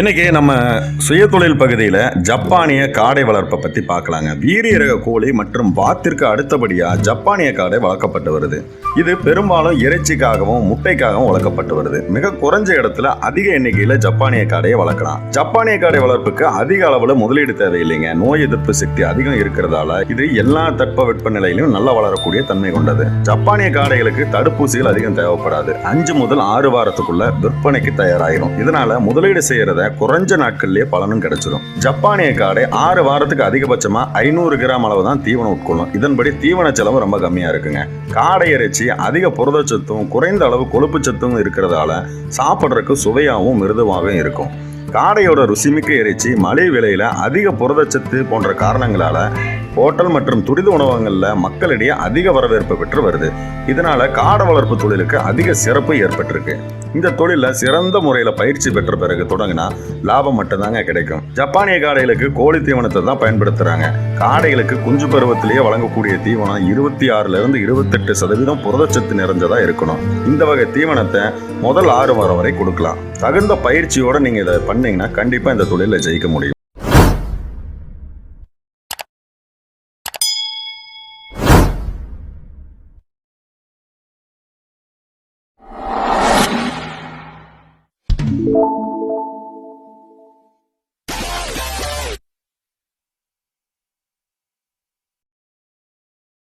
இன்னைக்கு நம்ம சுயதொழில் பகுதியில் ஜப்பானிய காடை வளர்ப்பை பற்றி பார்க்கலாங்க. வீரிய ரக கோழி மற்றும் வாத்திற்கு அடுத்தபடியாக ஜப்பானிய காடை வளர்க்கப்பட்டு வருது. இது பெரும்பாலும் இறைச்சிக்காகவும் முட்டைக்காகவும் வளர்க்கப்பட்டு வருது. மிக குறைஞ்ச இடத்துல அதிக எண்ணிக்கையில் ஜப்பானிய காடையை வளர்க்கலாம். ஜப்பானிய காடை வளர்ப்புக்கு அதிக அளவில் முதலீடு தேவையில்லைங்க. நோய் எதிர்ப்பு சக்தி அதிகம் இருக்கிறதால இது எல்லா தட்பவெட்ப நிலையிலும் நல்லா வளரக்கூடிய தன்மை கொண்டது. ஜப்பானிய காடைகளுக்கு தடுப்பூசிகள் அதிகம் தேவைப்படாது. அஞ்சு முதல் ஆறு வாரத்துக்குள்ள விற்பனைக்கு தயாராகிடும் இதனால முதலீடு செய்யறத குறைஞ்ச நாட்கள்லயே பலனும் கிடைச்சிடும் ஜப்பானிய காடை ஆறு வாரத்துக்கு அதிகபட்சமா ஐநூறு கிராம் அளவு தான் தீவனம் உட்கொள்ளும். இதன்படி தீவன செலவு ரொம்ப கம்மியா இருக்குங்க. காடை இறைச்சி அதிக புரதச்சத்தும் குறைந்த அளவு கொழுப்பு சத்தும் இருக்கிறதால சாப்பிட்றதுக்கு சுவையாகவும் மிருதுவாகவும் இருக்கும். காடையோட ருசிமிக்க இறைச்சி மலை விலையில அதிக புரதச்சத்து போன்ற காரணங்களால ஹோட்டல் மற்றும் துரித உணவகங்களில் மக்களிடையே அதிக வரவேற்பு பெற்று வருது. இதனால காடை வளர்ப்பு தொழிலுக்கு அதிக சிறப்பு ஏற்பட்டிருக்கு. இந்த தொழிலில் சிறந்த முறையில் பயிற்சி பெற்ற பிறகு தொடங்கினா லாபம் மட்டும்தாங்க கிடைக்கும். ஜப்பானிய காடைகளுக்கு கோழி தீவனத்தை தான் பயன்படுத்துகிறாங்க காடைகளுக்கு குஞ்சு பருவத்திலேயே வழங்கக்கூடிய தீவனம் இருபத்தி ஆறுலேருந்து இருபத்தெட்டு சதவீதம் புரதச்சத்து நிறைஞ்சதாக இருக்கணும். இந்த வகை தீவனத்தை முதல் ஆறு வாரம் வரை கொடுக்கலாம். தகுந்த பயிற்சியோடு நீங்கள் இதை பண்ணிங்கன்னா கண்டிப்பாக இந்த தொழிலில் ஜெயிக்க முடியும்.